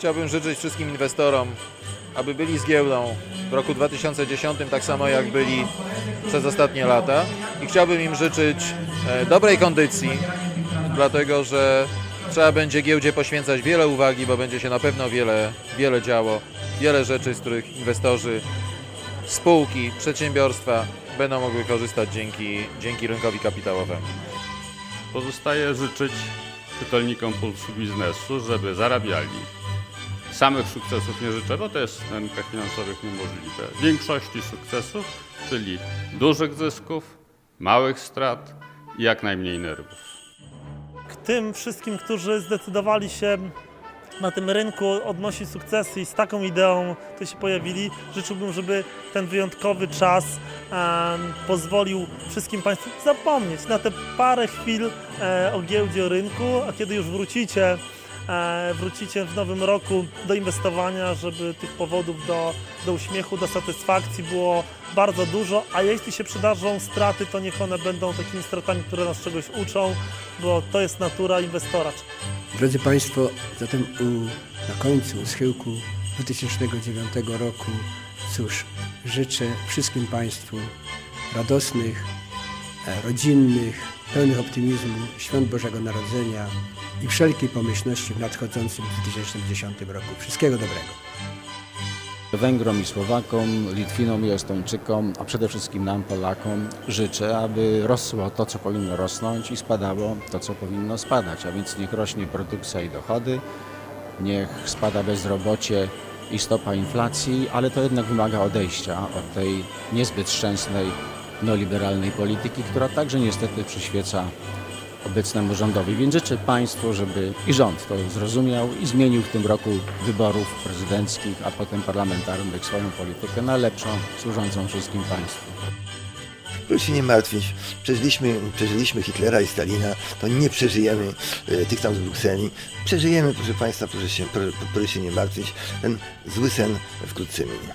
Chciałbym życzyć wszystkim inwestorom, aby byli z giełdą w roku 2010 tak samo jak byli przez ostatnie lata i chciałbym im życzyć e, dobrej kondycji, dlatego że trzeba będzie giełdzie poświęcać wiele uwagi, bo będzie się na pewno wiele, wiele działo, wiele rzeczy, z których inwestorzy, spółki, przedsiębiorstwa będą mogły korzystać dzięki, dzięki rynkowi kapitałowemu. Pozostaje życzyć czytelnikom Pulsu Biznesu, żeby zarabiali. Samych sukcesów nie życzę, bo to jest na rynkach finansowych niemożliwe. Większości sukcesów, czyli dużych zysków, małych strat i jak najmniej nerwów. K tym wszystkim, którzy zdecydowali się na tym rynku odnosić sukcesy i z taką ideą tu się pojawili, życzyłbym, żeby ten wyjątkowy czas pozwolił wszystkim Państwu zapomnieć na te parę chwil e, o giełdzie, o rynku, a kiedy już wrócicie, wrócicie w nowym roku do inwestowania, żeby tych powodów do, do uśmiechu, do satysfakcji było bardzo dużo, a jeśli się przydarzą straty, to niech one będą takimi stratami, które nas czegoś uczą, bo to jest natura inwestora. Drodzy Państwo, zatem na końcu, schyłku 2009 roku, cóż, życzę wszystkim Państwu radosnych, e, rodzinnych, pełnych optymizmu świąt Bożego Narodzenia i wszelkiej pomyślności w nadchodzącym 2010 roku. Wszystkiego dobrego. Węgrom i Słowakom, Litwinom i Estończykom, a przede wszystkim nam, Polakom, życzę, aby rosło to, co powinno rosnąć i spadało to, co powinno spadać. A więc niech rośnie produkcja i dochody, niech spada bezrobocie i stopa inflacji, ale to jednak wymaga odejścia od tej niezbyt szczęsnej neoliberalnej polityki, która także niestety przyświeca obecnemu rządowi. Więc życzę Państwu, żeby i rząd to zrozumiał i zmienił w tym roku wyborów prezydenckich, a potem parlamentarnych swoją politykę na lepszą, służącą wszystkim państwu. Proszę się nie martwić. Przeżyliśmy, przeżyliśmy Hitlera i Stalina, to nie przeżyjemy e, tych tam z Brukseli. Przeżyjemy, proszę Państwa, proszę się, proszę, proszę się nie martwić. Ten zły sen wkrótce minie.